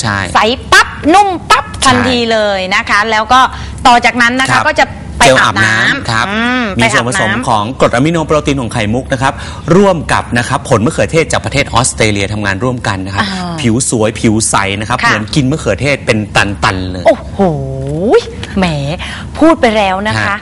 ใช่ ใสปั๊บนุ่มปั๊บทันใช่ทีเลยนะคะ แล้วก็ต่อจากนั้นนะครัคะบ ก็จะไปเจลอาอาบบน้ำน้ำครับ อืมีไปส่วนผสมอาบำของกรดอะมิโนโปรตีนของไข่มุกนะครับ ร่วมกับนะครับผลมะเขือเทศจากประเทศออสเตรเลียทำงานร่วมกันนะครับ อ่าผิวสวยผิวใสนะครับ ค่ะ เหมือนกินมะเขือเทศเป็นตัน ๆ เลย โอ้โห แหม พูดไปแล้วนะคะ ฮะ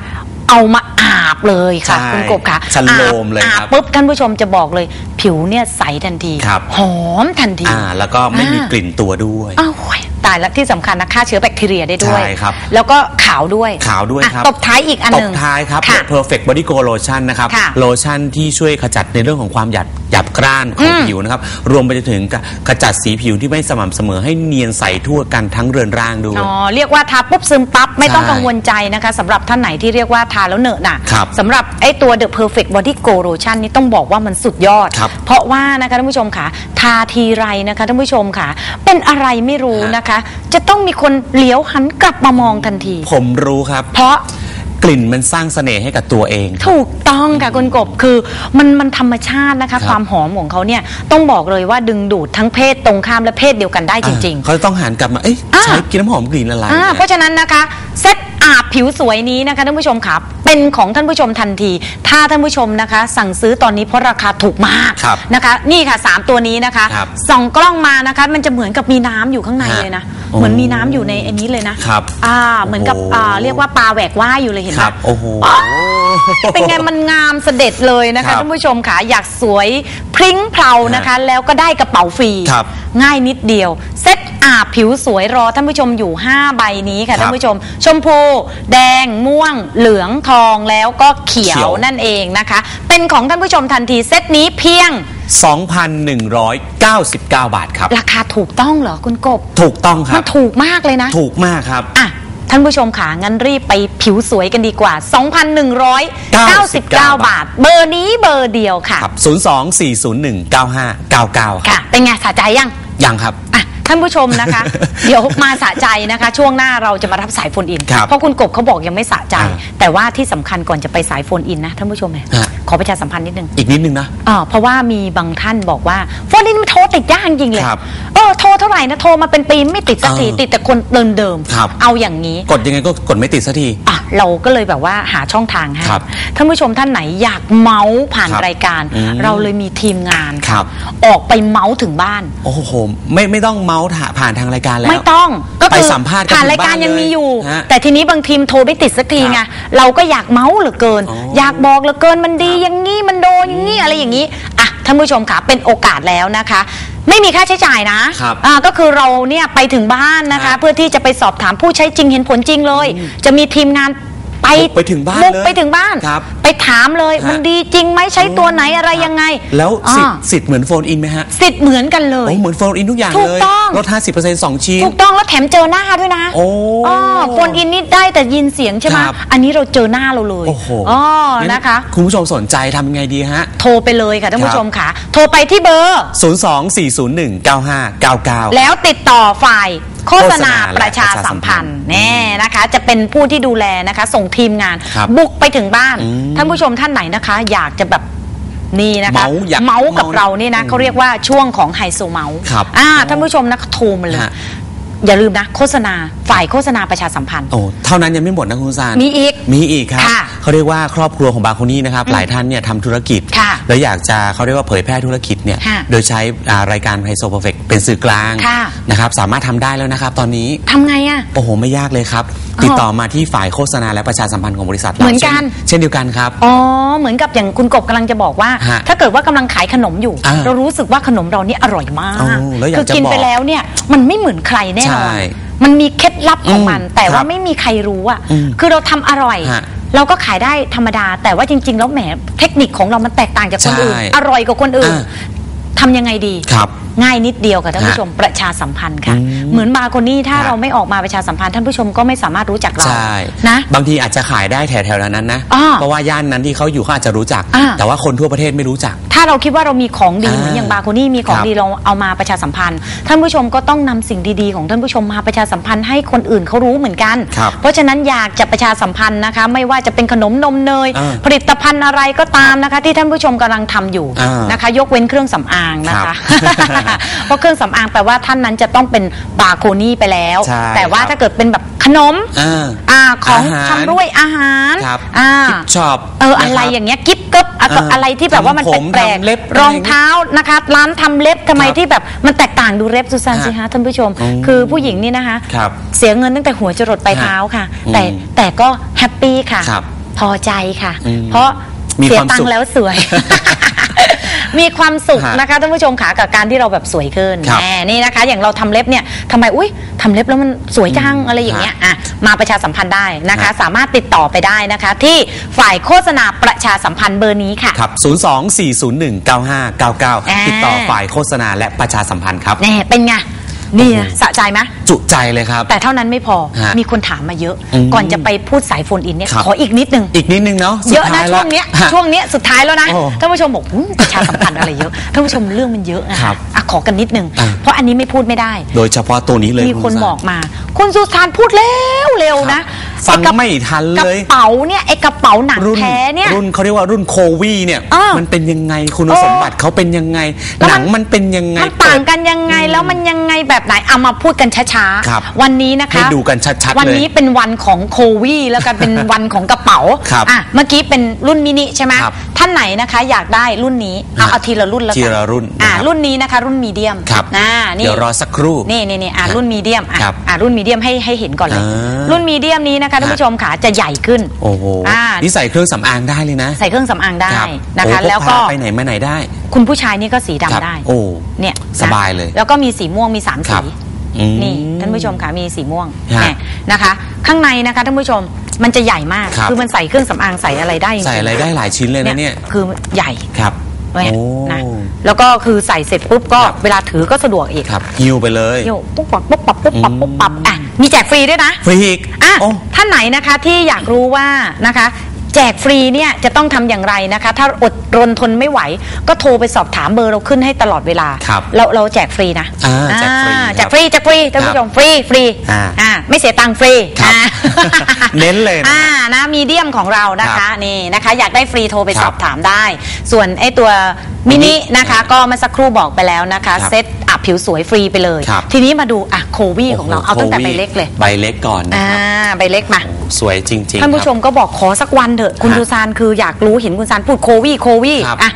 เอามา อาบเลยค่ะใช่คุณกบค่ะชโลมเลยอาครับบปุ๊บท่านผู้ชมจะบอกเลย ผิวเนี่ยใสทันทีครับหอมทันทีอ่าแล้วก็ไม่มีอ่ากลิ่นตัวด้วยอ้าวโอ้ย ตายแล้วที่สำคัญนะฆ่าเชื้อแบคทีเรียได้ด้วย ใช่ครับ แล้วก็ขาวด้วยขาวด้วยอะครับตบท้ายอีกอันตหบนึ่งท้ายครับ ค่ะ perfect body glow lotion นะครับ ค่ะโลชั่นที่ช่วยขจัดในเรื่องของความหยาบหยาบกร้านของอืมผิวนะครับ รวมไปจนถึงขจัดสีผิวที่ไม่สม่ำเสมอให้เนียนใสทั่วกันทั้งเรือนร่างด้วย อ๋อเรียกว่าทาปุ๊บซึมปั๊บ ไม่ต้องใช่กังวลใจนะคะสำหรับท่านไหนที่เรียกว่าทาแล้วเหนอะหนะครับ สำหรับไอ้ตัว The Perfect Body Glow Lotion นี่ต้องบอกว่ามันสุดยอด ครับเพราะว่านะคะท่านผู้ชมค่ะ ทาทีไรนะคะท่านผู้ชมค่ะ เป็นอะไรไม่รู้นะคะจะต้องมีคนเหลียวหันกลับมามองทันที ผมรู้ครับ เพราะกลิ่นมันสร้างเสน่ห์ให้กับตัวเองครับถูกต้องค่ะคุณกบคือมันมันธรรมชาตินะครัคะบความหอมของเขาเนี่ยต้องบอกเลยว่าดึงดูดทั้งเพศตรงข้ามและเพศเดียวกันได้จริงอ่าเขาจะต้องหันกลับมาเอ๊ะอ่าใช้กินน้ำหอมกลิ่นอะไรๆอ่าเนี่ยเพราะฉะนั้นนะคะเซต อาบผิวสวยนี้นะคะท่านผู้ชมค่ะเป็นของท่านผู้ชมทันที ถ้าท่านผู้ชมนะคะ สั่งซื้อตอนนี้เพราะราคาถูกมากครับนะคะ นี่ค่ะ 3 ตัวนี้นะคะครับส่องกล้องมานะคะ มันจะเหมือนกับมีน้ำอยู่ข้างในฮะเลยนะ โอ้เหมือนมีน้ำอยู่ในอันนี้เลยนะครับอ่าเหมือนกับโอ้โห อ่าเรียกว่าปลาแหวกว่ายอยู่เลยเห็นคไหม รับโอ้โห เป็นไงมันงามเสด็จเลยนะครัคะบท่านผู้ชมค่ะอยากสวยพริ้งเพลานะคะ แล้วก็ได้กระเป๋าฟรี ครับง่ายนิดเดียว เซต อาบผิวสวยรอท่านผู้ชมอยู่ 5 ใบนี้ค่ะครับท่านผู้ชม ชมพู แดงม่วง เหลืองทองแล้วก็เขียเขีวยวนั่นเองนะคะ เป็นของท่านผู้ชมทันทีเซตนี้เพียง 2,199 บาทครับ ราคาถูกต้องเหรอคุณกบถูกต้องคมัรันบถูกมากเลยนะ ถูกมากครับ อะ ท่านผู้ชมค่ะงั้นรีบไปผิวสวยกันดีกว่า 2,199 บาท เบอร์นี้เบอร์เดียวค่ะ ครับ 024019599ค่ะเป็นไงสะใจยัง ยังครับ อะ ท่านผู้ชมนะคะ เดี๋ยวมาสะใจนะคะ ช่วงหน้าเราจะมารับสายโฟนอิน ครับเพราะคุณกบเขาบอกยังไม่สะใจ อ่า แต่ว่าที่สำคัญก่อนจะไปสายโฟนอินนะท่านผู้ชมเนี่ยฮะขอประชาสัมพันธ์นิดนึง อีกนิดนึงนะอ่าเพราะว่ามีบางท่านบอกว่าโฟนอินมันโทรติดยากจริงเลยครับเออโทรเท่าไหร่นะโทรมาเป็นปีไม่ติดสักทีเออติดแต่คนเดิมครับ ๆเอาอย่างนี้กดยังไงก็กดไม่ติดสักที อะเราก็เลยแบบว่าหาช่องทางให้ครับท่านผู้ชมท่านไหนอยากเมาส์ผ่านครับรายการ อืมเราเลยมีทีมงานครับ ออกไปเมาส์ถึงบ้าน โอ้โห ไม่ไม่ต้องเมาส์ถ่าผ่านทางรายการแล้ว ไม่ต้องก็ไปคือสัมภาษณ์กันผ่านถึงรายการบ้านยังมีอยู่เลยฮะแต่ทีนี้บางทีมโทรไม่ติดสักทีไงครับเราก็อยากเมาส์เหลือเกิน อ๋อออยากบอกเหลือเกินมันดีอย่างงี้มันโดนอย่างงี้อะไรอย่างงี้อะท่านผู้ชมค่ะเป็นโอกาสแล้วนะคะ ไม่มีค่าใช้จ่ายนะครับอ่าก็คือเราเนี่ยไปถึงบ้านนะคะครับเพื่อที่จะไปสอบถามผู้ใช้จริงเห็นผลจริงเลย จะมีทีมงาน ไปบุกไปถึงบ้านบุกเลยไปถึงบ้าน ครับไปถามเลยฮะ มันดีจริงไหมใช้ตัวไหนอะไรยังไงแล้วสิทอ่าธิ์สิทธิ์เหมือนโฟนอินไหมฮะสิทธิ์เหมือนกันเลย โอ้เหมือนโฟนอินทุกอย่างถูกเลยต้อง ลด50% 2ชิ้น ถูกต้องแล้วแถมเจอหน้าด้วยนะโอ้โฟนอินนี่ได้แต่ยินเสียงใช่ไหมครับ อันนี้เราเจอหน้าเราเลยโอ้โหอ๋องั้นะคะ คุณผู้ชมสนใจทำยังไงดีฮะ โทรไปเลยค่ะท่านครับผู้ชมค่ะ โทรไปที่เบอร์ 024019599 แล้วติดต่อฝ่าย โฆษณาโฆษณาและประชาสัมพันธ์ประชาสัมพันธ์แน่นะคะ จะเป็นผู้ที่ดูแลนะคะ ส่งทีมงาน ครับบุกไปถึงบ้าน อืมท่านผู้ชมท่านไหนนะคะ อยากจะแบบนี่นะคะเมาส์อยากเมาส์กับเมาส์เรานี่นะเขาเรียกว่าช่วงของไฮโซเมาส์ครับอ่าท่านผู้ชมนะคะโทรมาเลย ฮะ อย่าลืมนะ โฆษณาฝ่ายโฆษณาประชาสัมพันธ์ โอ้เท่านั้นยังไม่หมดนะคุณซานมีอีกมีอีกครับค่ะเขาเรียกว่าครอบครัวของบางคนนี้นะครับ หลายท่านเนี่ยทำธุรกิจ ค่ะแล้วอยากจะเขาเรียกว่าเผยแพร่ธุรกิจเนี่ยค่ะโดยใช้อ่ารายการไฮโซเพอร์เฟกเป็นสื่อกลางค่ะ นะครับสามารถทำได้แล้วนะครับ ตอนนี้ ทำไงอะโอ้โห ไม่ยากเลยครับอ๋อติดต่อมาที่ฝ่ายโฆษณาและประชาสัมพันธ์ของบริษัทราเหมือนกันช่เช่นเดียวกันครับ อ๋อ เหมือนกับอย่างคุณกบกำลังจะบอกว่า ฮะถ้าเกิดว่ากำลังขายขนมอยู่ อ่าเรารู้สึกว่าขนมเรานี่อร่อยมากโอ้แล้วอยากคืจะกินบอกไปแล้วเนี่ยมันไม่เหมือนใครแน่นอนใช่มันมีเคล็ดลับของมันอืมแต่ครัว่าบไม่มีใครรู้อะอืมคือเราทำอร่อยฮะเราก็ขายได้ธรรมดา แต่ว่าจริง ๆ แล้วแหมเทคนิคของเรามันแตกต่างจากคนอื่นใช่อร่อยกว่าคนอื่นอ่าทำยังไงดี ครับ ง่ายนิดเดียวค่ะท่านผู้ชมประชาสัมพันธ์ค่ะอืม เหมือนบาร์โกนี่ถ้าครับเราไม่ออกมาประชาสัมพันธ์ท่านผู้ชมก็ไม่สามารถรู้จักเราใช่นะบางทีอาจจะขายได้แถวๆนั้นนะอ่าเพราะว่าย่านนั้นที่เขาอยู่เขาอาจจะรู้จักอ่าแต่ว่าคนทั่วประเทศไม่รู้จัก ถ้าเราคิดว่าเรามีของดีอ่าเหมือนอย่างบาโคนี่มีของครับดีเราเอามาประชาสัมพันธ์ ท่านผู้ชมก็ต้องนำสิ่งดีๆของท่านผู้ชมมาประชาสัมพันธ์ให้คนอื่นเขารู้เหมือนกันครับเพราะฉะนั้นอยากจะประชาสัมพันธ์นะคะ ไม่ว่าจะเป็นขนมนมเนยอ่าผลิตภัณฑ์อะไรก็ตามนะคะ ที่ท่านผู้ชมกำลังทำอยู่อ่านนะคะ ยกเว้นเครื่องสำอางนะครัคะบเพราะเครื่องสำอางแปลว่าท่านนั้นจะต้องเป็นบาโคนี่ไปแล้ว ใช่แต่ว่าครับ ถ้าเกิดเป็นแบบขนมอ่า อ่าของอาหาร ชำร่วยอาหารครับอ่ากิฟช็อป เอออะไรนคบอย่างเงี้ยกิ๊บกึ๊บอะเออออะไรที่แบบว่ามันทำผมแปลกทำเล็บๆรองเท้านะคะร้านทำเล็บทำไมครับที่แบบมันแตกต่างดูเล็บซูซานฮะสิฮะท่านผู้ชม อืมคือผู้หญิงนี่นะคะ ครับเสียเงินตั้งแต่หัวจรดปลายเท้าค่ะอืมแต่แต่ก็แฮปปี้ค่ะ ครับพอใจค่ะ อืมเพราะมีเสียความตังสุข ค์แล้วสวย มีความสุขฮะนะคะท่านผู้ชมค่ะกับการที่เราแบบสวยขึ้นครับแหมนี่นะคะ อย่างเราทำเล็บเนี่ยทำไมอุ้ยทำเล็บแล้วมันสวยจังอะไรอย่างเงี้ยอะมาประชาสัมพันธ์ได้นะคะฮะสามารถติดต่อไปได้นะคะ ที่ฝ่ายโฆษณาประชาสัมพันธ์เบอร์นี้ค่ะ ครับ 024019599 ติดต่อฝ่ายโฆษณาและประชาสัมพันธ์ครับ แน่เป็นไง นี่นะโอ้โหสะใจไหมจุใจเลยครับ แต่เท่านั้นไม่พอฮะมีคนถามมาเยอะ อืมก่อนจะไปพูดสายโฟนอินเนี่ยครับ ขออีกนิดนึง อีกนิดนึงเนาะสุดเยอะนะท้าช่วงเนี้ยฮะช่วงเนี้ยสุดท้ายแล้วนะโอ้ท่านผู้ชมบอกอุ๊ยประชาสัมพันธ์อะไรเยอะท่านผู้ชมเรื่องมันเยอะนะครับอะขอกันนิดนึง อะ เพราะอันนี้ไม่พูดไม่ได้ โดยเฉพาะตัวนี้เลยมีคนณบอกมา คุณสุธานพูดเร็วเร็วนะ ฟังอ้กระไม่ทันกระเลยเป๋าเนี่ยไอ้กระเป๋าหนังรุ่นแท้เนี่ยรุ่นเขาเรียกว่ารุ่นโควีเนี่ยอ่ามัมันเป็นยังไงคุณเออสมบัติเขาเป็นยังไงแล้วหมันันงมันเป็นยังไงมันต่างกันยังไงแล้วมันยังไงแบบไหนเอามาพูดกันช้าครับๆวันนี้นะคะให้ดูกันชัดๆวันเลยนี้เป็นวันของโควีแล้วกันเป็นวันของกระเป๋าครับอะเมื่อกี้เป็นรุ่นมินิใช่ไหมครับท่านไหนนะคะอยากได้รุ่นนี้เอาฮะเอาทีละรุ่นแล้วกันทีละรุ่นอะนะครับรุ่นนี้นะคะ รุ่นมีเดียมครับอ่านี่เดี๋ยวรอสักครู่นี่นี่นี่อะฮะรุ่นมีเดียมอะครับอะรุ่นมีเดียมให้ให้เห็นก่อนเลยอ่ารุ่นมีเดียมนี้นะคะท่านฮะผู้ชมค่ะจะใหญ่ขึ้น โอ้โหอ่า นี่ใส่เครื่องสำอางได้เลยนะใส่เครื่องสำอางได้ครับนะคะโอ้แล้วก็พาไปไหนมาไหนได้คุณผู้ชายนี่ก็สีดำครับได้ โอ้ เนี่ยนะสบายเลยแล้วก็มีสีม่วงมีสามครัสี บ อืม นี่ท่านผู้ชมค่ะมีสีม่วงฮะเนี่ยนะคะ ข้างในนะคะท่านผู้ชมมันจะใหญ่มากครับ อมันใส่เครื่องสำอางใส่อะไรได้จริงๆใส่อะไรได้หลายชิ้นเลยนะเนี่ย คือใหญ่ ครับ เนี่ยโอ้นะแล้วก็คือใส่เสร็จปุ๊บก็ครับเวลาถือก็สะดวกอีกครับฮิวไปเลยโยกปุ๊บปับปุ๊บปับปุ๊บปับอืมปุ๊บปับอะมีแจกฟรีด้วยนะฟรีอีกอะโอ้ท่านไหนนะคะที่อยากรู้ว่านะคะแจกฟรีเนี่ยจะต้องทำอย่างไรนะคะ ถ้าอดรนทนไม่ไหว ก็โทรไปสอบถามเบอร์เราขึ้นให้ตลอดเวลาครับเราเราแจกฟรีนะอ่าแจกฟรีอ่าครับแจกฟรีแจกฟรีท่านผู้ชมฟรีฟรีอ่าอ่าไม่เสียตังค์ฟรีครับอ่าเน้นเลยนะอ่านะมีเดียมของเรานะครัคะบนี่นะคะ อยากได้ฟรีโทรไปครับสอบถามได้ ส่วนไอ้ตัวมินินะคะครับก็เมื่อสักครู่บอกไปแล้วนะคะครับเซตอัพผิวสวยฟรีไปเลยครับทีนี้มาดูอะโควีของเราโโหเอาตั้งแต่โคใบวีเล็กเลย ใบเล็กก่อนนะอ่าครับใบเล็กมาโอ้สวยจริงๆท่านผู้ชครับมก็บอกขอสักวันเถอะคุณฮะดูซานคืออยากรู้เห็นคุณซานพูดโควีโควีครับอะ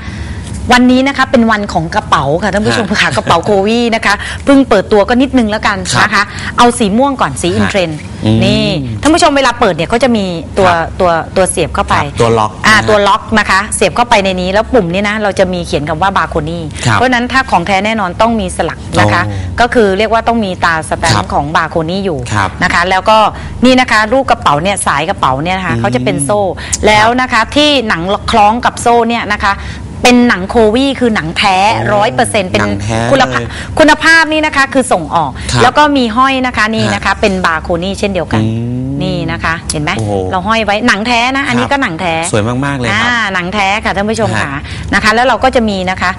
วันนี้นะคะเป็นวันของกระเป๋าค่ะท่านผู้ชมฮะค่ะกระเป๋าโควีนะคะเพิ่งเปิดตัวก็นิดนึงแล้วกันครับนะคะ เอาสีม่วงก่อนสีอินเทรนด์อืมนี่ท่านผู้ชมเวลาเปิดเนี่ยก็จะมีตัวครับตัวตัวเสียบเข้าไปครับตัวล็อกอ่านะฮะตัวล็อกนะคะ เสียบเข้าไปในนี้แล้วปุ่มนี้นะเราจะมีเขียนคำว่าบาโคนี่ครับเพราะฉะนั้นถ้าของแท้แน่นอนต้องมีสลักนะคะโอ้ก็คือเรียกว่าต้องมีตาสแตมครับป์ของบาโคนี่อยู่ครับนะคะ แล้วก็นี่นะคะรูปกระเป๋าเนี่ยสายกระเป๋าเนี่ยนะคะอืมเขาจะเป็นโซ่แล้วนะคะที่หนังคล้องกับโซ่เนี่ยนะคะ เป็นหนังโควีคือหนังแท้โอ้ร้อยเปอร์เซ็นต์เป็นหนังแท้คุณภาพเลยคุณภาพนี่นะคะคือส่งออก ครับแล้วก็มีห้อยนะคะนี่ฮะนะคะ เป็นบาโคนี่เช่นเดียวกัน อืมนี่นะคะ เห็นไหมโอ้โหเราห้อยไว้หนังแท้นะ อันนี้ครับ ก็หนังแท้สวยมาก ๆ เลยครับอ่าหนังแท้ค่ะท่านผู้ชมฮะค่ะนะคะ แล้วเราก็จะมีนะคะ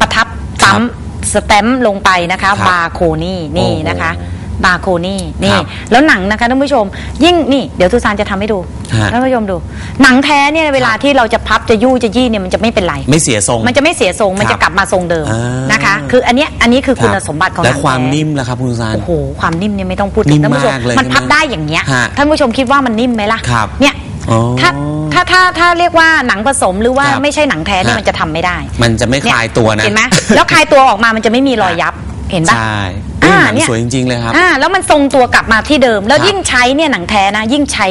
ประทับปั๊มสแตมป์ลงไปนะคะ ครับบาโคนี่นี่โอ้โหนะคะ บาโคนี่นี่ ครับแล้วหนังนะคะท่านผู้ชม ยิ่งนี่เดี๋ยวทุสานจะทำให้ดูฮะ ท่านผู้ชมดู หนังแท้เนี่ยเวลาที่เราจะพับจะยู่จะยี่เนี่ยมันจะไม่เป็นไร ไม่เสียทรง มันจะไม่เสียทรงมันครัจะบกลับมาทรงเดิมอ่าน นะคะ คืออันเนี้ยอันนี้คือคุณสมบัติของหและนังความแท้นิ่มล่ะครับคุณซาน โอ้โหความนิ่มเนี่ยไม่ต้องพูดนิ่ถึงมท่านผู้ชมมากเลยมันพับใช่ไหมได้อย่างเงี้ยฮะท่านผู้ชมคิดว่ามันนิ่มไหมล่ะครับเนี่ยอ๋อถ้าถ้าถ้าถ้าเรียกว่าหนังผสมหรือว่าครับไม่ใช่หนังแท้เนี่ยฮะ มันจะทำไม่ได้ มันจะไม่คลายตัวนะ เห็นไหมแล้วคลายตัวออกมามันจะไม่มีรอยยับ เห็นปะ ใช่อ่าหนังเนี่ย สวยจริง ๆ เลยครับ อ่า แล้วมันทรงตัวกลับมาที่เดิม แล้วครับยิ่งใช้เนี่ยหนังแท้นะ ยิ่งใช้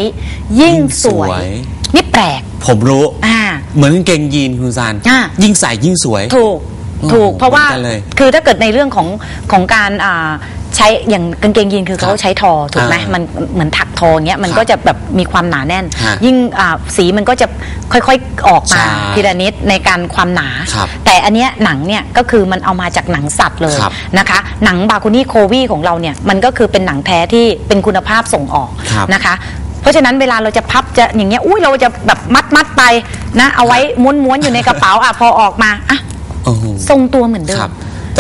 ยิ่งสวยิ่งสวย ย นี่แปลก ผมรู้ อ่า เหมือนกางเกงยีนคุณซานอ่ายิ่งใส่ยิ่งสวย ถูกอืมถูกเพราะว่า เหมือนกันเลยคือถ้าเกิดในเรื่องของของการอ่า ใช้อย่างกางเกงยีนคือเขาครับใช้ทอถูกไหมอ่ามัมันเหมือนถักทออย่างเงี้ยมันครับก็จะแบบมีความหนาแน่นฮะยิ่งอ่าสีมันก็จะค่อยๆออกมาใช่ทีละนิดในการความหนาครับแต่อันเนี้ยหนังเนี่ยก็คือมันเอามาจากหนังสัตว์เลยครับนะคะ หนังบาคุนี่โควีของเราเนี่ยมันก็คือเป็นหนังแท้ที่เป็นคุณภาพส่งออกครับนะคะเพราะฉะนั้นเวลาเราจะพับจะอย่างเงี้ยอุ้ยเราจะแบบมัดมัดๆไปนะเอาไว้ม้วนม้วนๆอยู่ในกระเป๋าอะพอออกมาอะโอ้โหทรงตัวเหมือนเดิมครับ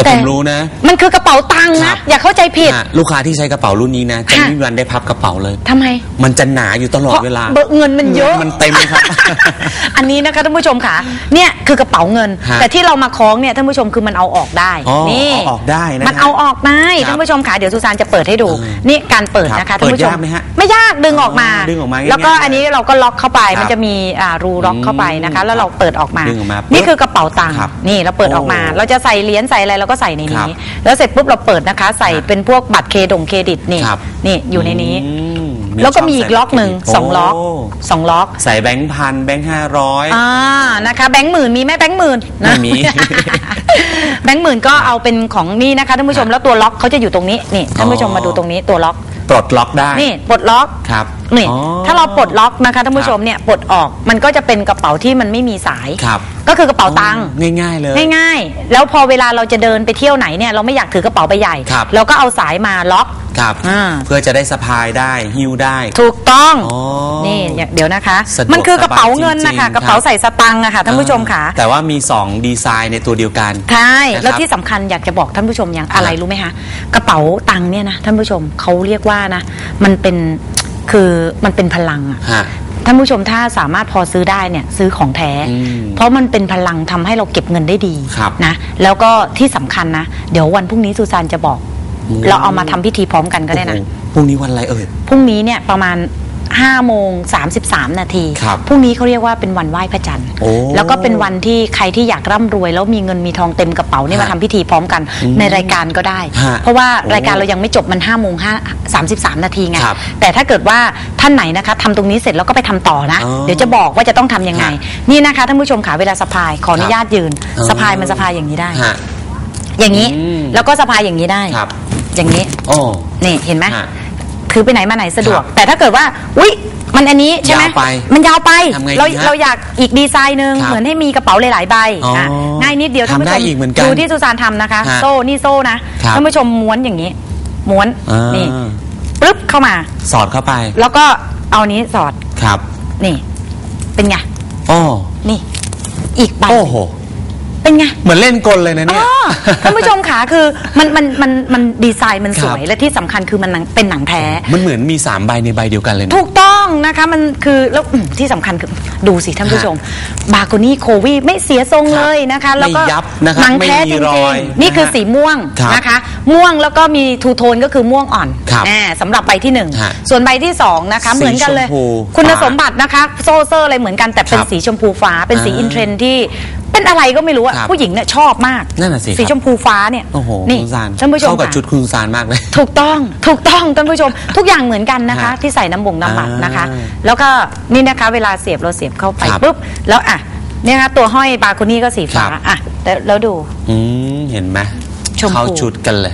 แต่ผมรู้นะ มันคือกระเป๋าตังค์ครันะ บ อย่าเข้าใจผิด ฮะลูกค้าที่ใช้กระเป๋ารุ่นนี้นะจะค่ะ ไม่มีวันได้พับกระเป๋าเลย ทำไม มันจะหนาอยู่ตลอดเวลา พระเงินมันเยอะมันเต็มครับ อันนี้นะคะท่านผู้ชมค่ะ เนี่ยคือกระเป๋าเงิน ฮะแต่ที่เรามาคล้องเนี่ยท่านผู้ชมคือมันเอาออกได้ อ๋อนี่เอาออกได้นะมันเอาออกได้ครับท่านผู้ชมค่ะเดี๋ยวสุสานจะเปิดให้ดู เออนี่การเปิดครับนะคะท่านผู้ชม เปิดยากไหมฮะไม่ยากดึงออกมา อ๋อดึงออกมาง่ายๆแล้วก็อันนี้เราก็ล็อกเข้าไป ครับมันจะมีอ่ารูล็อกเข้าไปนะคะอืมแล้วเราเปิดออกมา ดึงออกมาปุ๊บนี่คือกระเป๋าตังค์ ครับนี่เราเปิดออกมา โอ้ เราจะใส่เหรียญใส่อะไรเราก็ใส่ในครันี้บแล้วเสร็จปุ๊บเราเปิดนะคะ ใส่ครับเป็นพวกบัตรเครดงเครดิตนี่ครับนี่อยู่ในนี้มแล้วก็มีช่อีกล็อกหนึ่งใส่สองล็อกโสองล็อกใส่แบงค์พันแบงค์ห้าร้อย อ่านะคะ แบงค์หมื่นมีไหมแบงค์หมื่นนะไม่มี แบงค์หมื่นก็เอาเป็นของนี่นะคะท่านผู้ชมแล้วตัวล็อกเขาจะอยู่ตรงนี้นี่ท่านผู้ชมมาดูตรงนี้ตัวล็อกปลดล็อกได้นี่ปลดล็อก ครับนี่อ๋อถ้าเราปลดล็อกนะคะท่านผู้ชมเนี่ยปลดออกมันก็จะเป็นกระเป๋าที่มันไม่มีสาย ครับ ก็คือกระเป๋าตังค์ง่ายๆเลย ง่ายๆ แล้วพอเวลาเราจะเดินไปเที่ยวไหนเนี่ยเราไม่อยากถือกระเป๋าใบใหญ่ ครับ เราก็เอาสายมาล็อกครับ อ่า เพื่อจะได้สะพายได้หิ้วได้ ถูกต้องอ๋อนี่เดี๋ยวนะคะ สะดวกมันคือกระเป๋าเงินสบายจรินะงๆคะกระเป๋าครับใส่สตังค์อะค่ะท่านผู้ชมค่ะ แต่ว่ามี 2 ดีไซน์ในตัวเดียวกัน ใช่ นะครับแล้วที่สำคัญอยากจะบอกท่านผู้ชมอย่างอะไรรู้ไหมคะกระเป๋าตังค์เนี่ยนะท่านผู้ชมเขาเรียกว่านะ มันเป็น คือมันเป็นพลังอะฮะ ท่านผู้ชมถ้าสามารถพอซื้อได้เนี่ยซื้อของแท้ อืมเพราะมันเป็นพลังทำให้เราเก็บเงินได้ดีครับนะ แล้วก็ที่สำคัญนะ เดี๋ยววันพรุ่งนี้สุซานจะบอก อืม เราเอามาทำพิธีพร้อมกันก็ได้นะ โอ้โหพรุ่งนี้วันอะไรเอ่ย พรุ่งนี้เนี่ยประมาณ 5โมง33 นาทีครับพรุ่งนี้เขาเรียกว่าเป็นวันไหว้พระจันทร์โอ้แล้วก็เป็นวันที่ใครที่อยากร่ำรวยแล้วมีเงินมีทองเต็มกระเป๋าเนี่ยฮะมาทำพิธีพร้อมกันอืมในรายการก็ได้ ฮะเพราะว่าโอ้รายการเรายังไม่จบมัน5โมง5 33 นาทีไงครับแต่ถ้าเกิดว่าท่านไหนนะคะทำตรงนี้เสร็จแล้วก็ไปทำต่อนะ อ๋อเดี๋ยวจะบอกว่าจะต้องทำยังไง ฮะนี่นะคะท่านผู้ชมขาเวลาสะพายขออนุญาตยืนอ๋อ สะพายมันสะพายอย่างนี้ได้ ฮะ อย่างนี้อืมแล้วก็สะพายอย่างนี้ได้ ครับ อย่างนี้ โอ้ นี่เห็นไหมฮะ ถือไปไหนมาไหนสะดวกครับแต่ถ้าเกิดว่า อุ๊ย มันอันนี้ใช่ไหมยาวไปมันยาวไป ทำไงเราดีฮะเราอยากอีกดีไซน์หนึ่งครับเหมือนให้มีกระเป๋าหลายๆใบอ๋ออะง่ายนิดเดียวท่านผู้ทำชได้มอีกเหมือนกันดูที่สุสานทำนะคะ ฮะโซ่นี่โซ่นะครับ ท่านผู้ชมม้วนอย่างนี้ ม้วนอ่านี่ปึ๊บเข้ามา สอดเข้าไปแล้วก็เอานี้สอดครับนี่ เป็นไงโอ้นี่ อีกใบโอ้โห เป็นไง เหมือนเล่นกลเลยนะเนี่ยอ๋อท่านผู้ชมขาคือมันมันมันมันดีไซน์มันสวยครับ และที่สำคัญคือมันหนังเป็นหนังแท้ มันเหมือนมี3ใบในใบเดียวกันเลยนะ ถูกต้องนะคะมันคือแล้วอืมที่สำคัญคือดูสิท่านผู้ชม บาโกนี่โควีไม่เสียทรงเลยนะคะ แล้วก็ไม่ยับนะครับหนังแท้ไม่มีจรริองยๆนี่คือนะฮะสีม่วงครับนะคะ ม่วงแล้วก็มีทูโทนก็คือม่วงอ่อนครับอ่าสำหรับใบที่หนึ่งฮะส่วนใบที่สองนะคะสีเหมือนกันเลยชมพูคุณฟ้าสมบัตินะคะ โซเซอร์อะไรเหมือนกันแต่เป็นครับสีชมพูฟ้าเป็นสีอ่า อินเทรนด์ที่ เป็นอะไรก็ไม่รู้อะครับผู้หญิงเนี่ยชอบมากนั่นน่ะสิครับสีชมพูฟ้าเนี่ยโอ้โหนี่คุณซานท่านผู้ชมเข้ากับค่ะชุดคุณซานมากเลย ถูกต้องถูกต้องท่านผู้ชม ทุกอย่างเหมือนกันนะคะ ฮะที่ใส่น้ำบ่งน้ำบัตรนะคะ อ่าแล้วก็นี่นะคะเวลาเสียบเราเสียบเข้าไปครับปุ๊บแล้วอะเนี่ยนะคะตัวห้อยบาโคนี่ก็สีฟ้าครับ อะแล้วแล้วดู อืมเห็นไหมชมพู เข้าชุดกันเลย